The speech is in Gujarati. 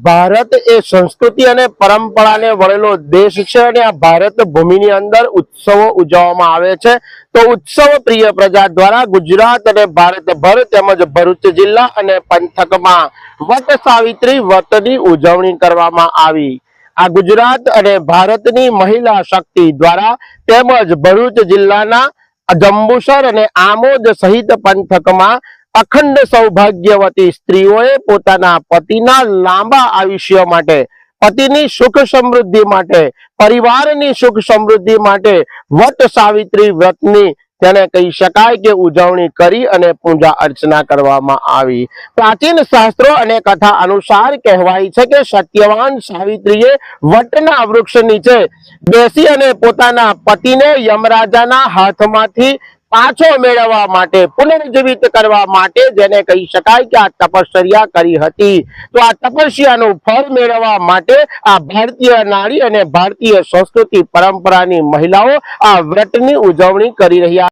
ભારત એ સંસ્કૃતિ અને પરંપરાને વળેલો દેશ છે અને આ ભારત ભૂમિની અંદર ઉત્સવો ઉજવવામાં આવે છે. તો ઉત્સવ પ્રિય પ્રજા દ્વારા ગુજરાત અને ભારતભર તેમજ ભરૂચ જિલ્લા અને પંથકમાં વટ સાવિત્રી વ્રતની ઉજવણી કરવામાં આવી. આ ગુજરાત અને ભારતની મહિલા શક્તિ દ્વારા તેમજ ભરૂચ જિલ્લાના જંબુસર અને આમોદ સહિત પંથકમાં અખંડ સૌભાગ્યવતી સ્ત્રીઓએ પોતાના પતિના લાંબા આયુષ્ય માટે, પતિની સુખ સમૃદ્ધિ માટે, પરિવારની સુખ સમૃદ્ધિ માટે વટ સાવિત્રી વ્રતની તેને કહી શકાય કે ઉજવણી કરી અને પૂજા અર્ચના કરવામાં આવી. પ્રાચીન શાસ્ત્રો અને કથા અનુસાર કહેવાય છે કે સત્યવાન સાવિત્રીએ વટના વૃક્ષ નીચે બેસી અને પોતાના પતિને યમરાજાના હાથમાંથી પાછો મેળવવા માટે, પુનર્જીવિત કરવા માટે જેને કહી શકાય કે આ તપશ્ચર્યા કરી હતી. તો આ તપસ્યાનું ફળ મેળવવા માટે આ ભારતીય નારી અને ભારતીય સંસ્કૃતિ પરંપરાની મહિલાઓ આ વ્રતની ઉજવણી કરી રહ્યા